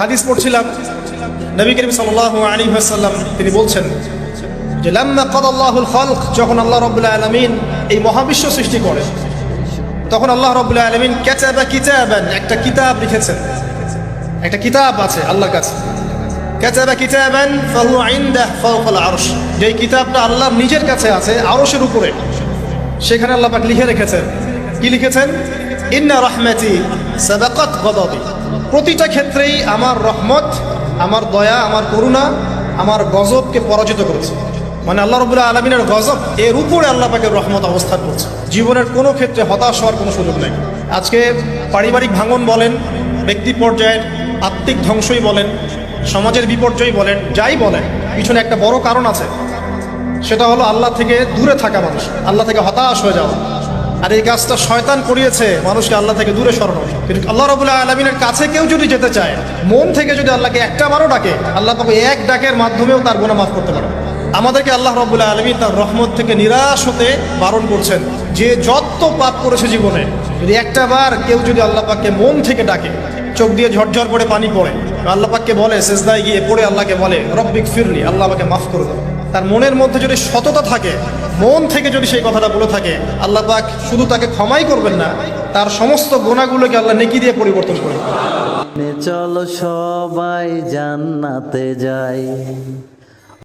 হাদিস পড়ছিলাম, নবী করিম সাল্লাল্লাহু আলাইহি ওয়াসাল্লাম তিনি বলছেন যে, লাম্মা যখন আল্লাহ রাব্বুল আলামিন এই মহাবিশ্ব সৃষ্টি করেন, তখন আল্লাহ রাব্বুল আলামিন কাতাবা কিতাবান, একটা কিতাব লিখেছেন। একটা কিতাব আছে আল্লাহর কাছে। কাতাবা কিতাবান ফাহু ইনদাহ ফাওকাল আরশ। যে কিতাবটা আল্লাহর নিজের কাছে আছে, আরশের উপরে। সেখানে আল্লাহ পাক লিখে রেখেছেন। কি লিখেছেন? ইন্না রহমাতি সাবাকাত গদাবি। প্রতিটা ক্ষেত্রেই আমার রহমত, আমার দয়া, আমার করুণা, আমার গজবকে পরাজিত করেছে। মানে আল্লাহ রবুল্লাহ আলমিনের গজব, এর উপরে আল্লাহ পাকের রহমত অবস্থান করছে। জীবনের কোনো ক্ষেত্রে হতাশ হওয়ার কোনো সুযোগ নেই। আজকে পারিবারিক ভাঙন বলেন, ব্যক্তি পর্যায়ের আত্মিক ধ্বংসই বলেন, সমাজের বিপর্যয় বলেন, যাই বলেন, পিছনে একটা বড় কারণ আছে। সেটা হলো আল্লাহ থেকে দূরে থাকা মানুষ, আল্লাহ থেকে হতাশ হয়ে যাওয়া। আর এই কাজটা শয়তান করিয়েছে মানুষকে আল্লাহ থেকে দূরে সরানো। কিন্তু আল্লাহ রবুল্লাহ আলমিনের কাছে কেউ যদি যেতে চায়, মন থেকে যদি আল্লাহকে একটা বারও ডাকে, আল্লাহ তাকে এক ডাকের মাধ্যমেও তার গুণা মাফ করতে পারে। আমাদেরকে আল্লাহ রবুল্লাহ আলমী তার রহমত থেকে নিরাশ হতে বারণ করছেন। যে যত পাপ করেছে জীবনে, যদি একটা বার কেউ যদি আল্লাহ পাককে মন থেকে ডাকে, চোখ দিয়ে ঝরঝর করে পানি পড়ে আল্লাহ পাককে বলে, সেজদায় গিয়ে পড়ে আল্লাহকে বলে, রব্বিক ফিরলি, আল্লাহ আমাকে মাফ করে দাও তার মনের মধ্যে যদি সততা থাকে, মন থেকে যদি সেই কথাটা বলে থাকে, আল্লাহ পাক শুধু তাকে ক্ষমাই করবেন না, তার সমস্ত গোনাগুলোকে আল্লাহ নেকি দিয়ে পরিবর্তন করে দেবেন। চলো সবাই জান্নাতে যাই